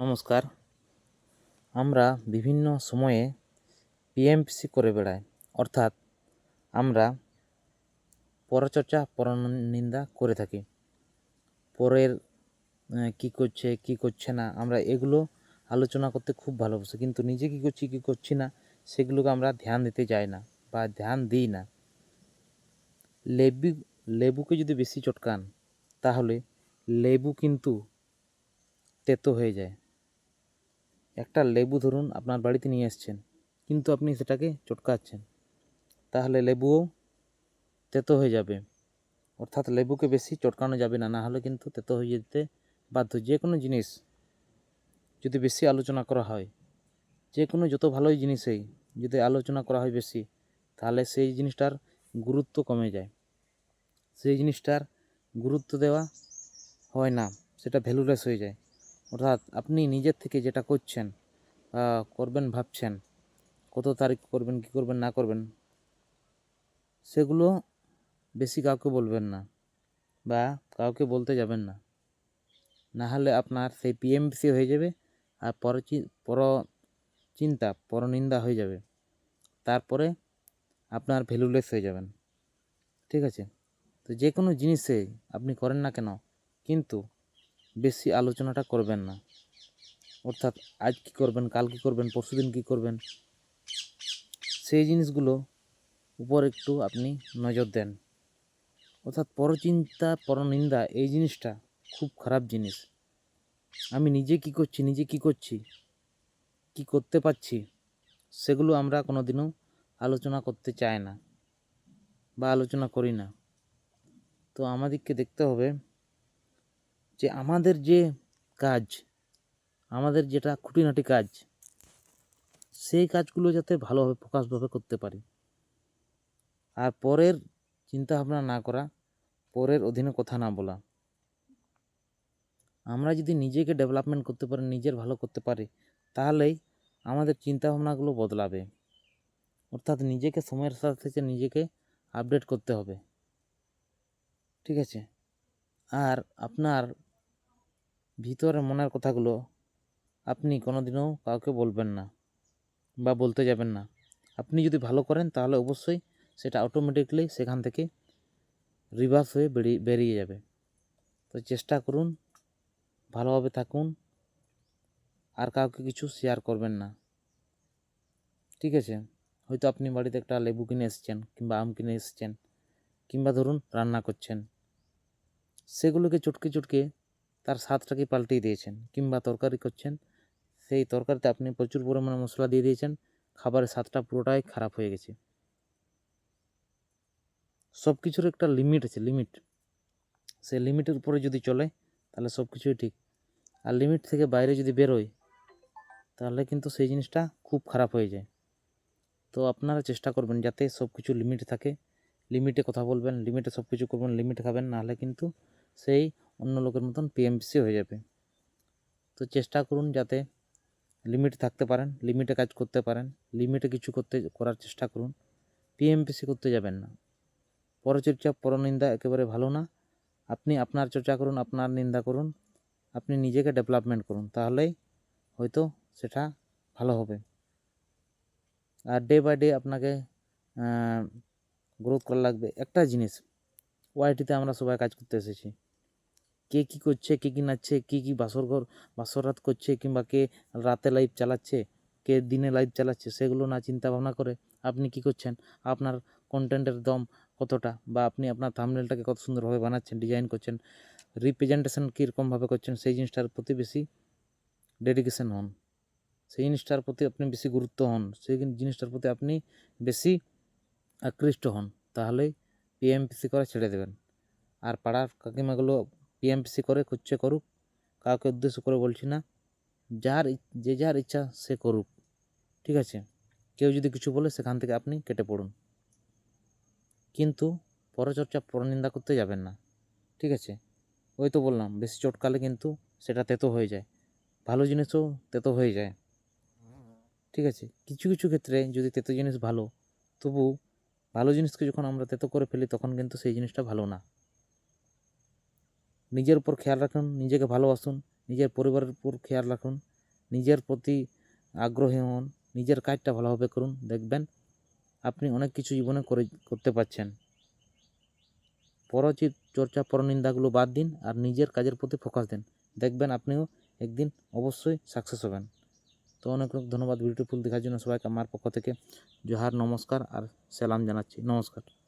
নমস্কার। আমরা বিভিন্ন সময়ে পিএমসি করে বেড়াই, অর্থাৎ আমরা পরচর্চা, পরনিন্দা করে থাকি। পরের কী করছে কী করছে না, আমরা এগুলো আলোচনা করতে খুব ভালোবাসি। কিন্তু নিজে কী করছি কী করছি না, সেগুলোকে আমরা ধ্যান দিতে যাই না বা ধ্যান দিই না। লেবু, লেবুকে যদি বেশি চটকান, তাহলে লেবু কিন্তু তেতো হয়ে যায়। একটা লেবু ধরুন আপনার বাড়িতে নিয়ে এসছেন, কিন্তু আপনি সেটাকে চটকাচ্ছেন। তাহলে লেবুও তেতো হয়ে যাবে। অর্থাৎ লেবুকে বেশি চটকানো যাবে না না হলে কিন্তু তেতো হয়ে যেতে বাধ্য। যে কোনো জিনিস যদি বেশি আলোচনা করা হয়, যে কোনো যত ভালোই জিনিসেই যদি আলোচনা করা হয় বেশি, তাহলে সেই জিনিসটার গুরুত্ব কমে যায়। সেই জিনিসটার গুরুত্ব দেওয়া হয় না, সেটা ভ্যালুলেস হয়ে যায়। অর্থাৎ আপনি নিজের থেকে যেটা করছেন করবেন ভাবছেন, কত তারিখ করবেন, কী করবেন, না করবেন, সেগুলো বেশি কাউকে বলবেন না বা কাউকে বলতে যাবেন না। না হলে আপনার সেই পিএমসি হয়ে যাবে আর পর পর চিন্তা পরনিন্দা হয়ে যাবে। তারপরে আপনার ভ্যালুলেস হয়ে যাবেন। ঠিক আছে? তো যে কোনো জিনিসে আপনি করেন না কেন, কিন্তু বেশি আলোচনাটা করবেন না। অর্থাৎ আজ কী করবেন, কাল কী করবেন পরশুদিন কী করবেন, সেই জিনিসগুলো উপর একটু আপনি নজর দেন। অর্থাৎ পরচিন্তা, পরনিন্দা, এই জিনিসটা খুব খারাপ জিনিস। আমি নিজে কি করছি, নিজে কি করছি, কি করতে পারছি, সেগুলো আমরা কোনো দিনও আলোচনা করতে চাই না বা আলোচনা করি না। তো আমাদেরকে দেখতে হবে যে আমাদের যে কাজ, আমাদের যেটা খুঁটিনাটি কাজ, সেই কাজগুলো যাতে ভালোভাবে ফোকাসভাবে করতে পারি। আর পরের চিন্তা ভাবনা না করা, পরের অধীনে কথা না বলা। আমরা যদি নিজেকে ডেভেলপমেন্ট করতে পারি, নিজের ভালো করতে পারি, তাহলেই আমাদের চিন্তা ভাবনাগুলো বদলাবে। অর্থাৎ নিজেকে সময়ের সাথে সাথে নিজেকে আপডেট করতে হবে। ঠিক আছে? আর আপনার ভিতরে মনের কথাগুলো আপনি কোনোদিনও কাউকে বলবেন না বা বলতে যাবেন না। আপনি যদি ভালো করেন তাহলে অবশ্যই সেটা অটোমেটিকলি সেখান থেকে রিভার্স হয়ে বেরিয়ে বেরিয়ে যাবে। তো চেষ্টা করুন, ভালোভাবে থাকুন, আর কাউকে কিছু শেয়ার করবেন না। ঠিক আছে? হয়তো আপনি বাড়িতে একটা লেবু কিনে এসেছেন কিংবা আম কিনে এসেছেন কিংবা ধরুন রান্না করছেন। সেগুলোকে চটকে চটকে তার স্বাদটাকে পাল্টিয়ে দিয়েছেন কিংবা তরকারি করছেন, সেই তরকারিতে আপনি প্রচুর পরিমাণে মশলা দিয়ে দিয়েছেন, খাবারের স্বাদটা পুরোটাই খারাপ হয়ে গেছে। সব কিছুর একটা লিমিট আছে লিমিট সেই লিমিটের উপরে যদি চলে, তাহলে সব কিছুই ঠিক। আর লিমিট থেকে বাইরে যদি বেরোয়, তাহলে কিন্তু সেই জিনিসটা খুব খারাপ হয়ে যায়। তো আপনারা চেষ্টা করবেন যাতে সব কিছু লিমিট থাকে। লিমিটে কথা বলবেন লিমিটে সব কিছু করবেন লিমিট খাবেন, নাহলে কিন্তু সেই অন্য লোকের মতন পিএমসি হয়ে যাবে। তো চেষ্টা করুন যাতে লিমিট থাকতে পারেন লিমিটে কাজ করতে পারেন লিমিটে কিছু করতে, করার চেষ্টা করুন। পিএমপিসি করতে যাবেন না। পরচর্চা পরনিন্দা একেবারে ভালো না। আপনি আপনার চর্চা করুন, আপনার নিন্দা করুন, আপনি নিজেকে ডেভেলপমেন্ট করুন, তাহলেই হয়তো সেটা ভালো হবে। আর ডে বাই ডে আপনাকে গ্রোথ করা লাগবে। একটা জিনিস ওয়াইটিতে আমরা সবাই কাজ করতে এসেছি। কে কী করছে, কে কী নাচছে, কী কী বাসর ঘর, বাসর রাত করছে কিংবা কে রাতে লাইভ চালাচ্ছে, কে দিনে লাইভ চালাচ্ছে, সেগুলো না চিন্তা ভাবনা করে আপনি কি করছেন? আপনার কন্টেন্টের দম কতটা বা আপনি আপনার থামনেলটাকে কত সুন্দরভাবে বানাচ্ছেন ডিজাইন করছেন রিপ্রেজেন্টেশন কীরকমভাবে করছেন, সেই জিনিসটার প্রতি বেশি ডেডিকেশন হন। সেই জিনিসটার প্রতি আপনি বেশি গুরুত্ব হন, সেই জিনিসটার প্রতি আপনি বেশি আকৃষ্ট হন তাহলেই পিএমপিসি করা ছেড়ে দেবেন। আর পাড়ার কাকিমাগুলো পিএমপিসি করে করছে করুক। কাউকে উদ্দেশ্য করে বলছি না। যার যে যার ইচ্ছা সে করুক। ঠিক আছে? কেউ যদি কিছু বলে, সেখান থেকে আপনি কেটে পড়ুন। কিন্তু পরচর্চা, পরনিন্দা করতে যাবেন না। ঠিক আছে? ওই তো বললাম, বেশি চটকালে কিন্তু সেটা তেতো হয়ে যায়। ভালো জিনিসও তেতো হয়ে যায়। ঠিক আছে? কিছু কিছু ক্ষেত্রে যদি তেতো জিনিস ভালো, তবু ভালো জিনিসকে যখন আমরা তেতো করে ফেলি, তখন কিন্তু সেই জিনিসটা ভালো না। নিজের উপর খেয়াল রাখুন, নিজেকে ভালোবাসুন, নিজের পরিবারের উপর খেয়াল রাখুন, নিজের প্রতি আগ্রহী হন, নিজের কাজটা ভালোভাবে করুন, দেখবেন আপনি অনেক কিছু জীবনে করে, করতে পারছেন। পরচিত চর্চা, পরনিন্দাগুলো বাদ দিন আর নিজের কাজের প্রতি ফোকাস দিন। দেখবেন আপনিও একদিন অবশ্যই সাকসেস হবেন। তো অনেক অনেক ধন্যবাদ ভিডিওটি ফুল দেখার জন্য সবাইকে আমার পক্ষ থেকে। জোহার, নমস্কার আর সালাম জানাচ্ছি। নমস্কার।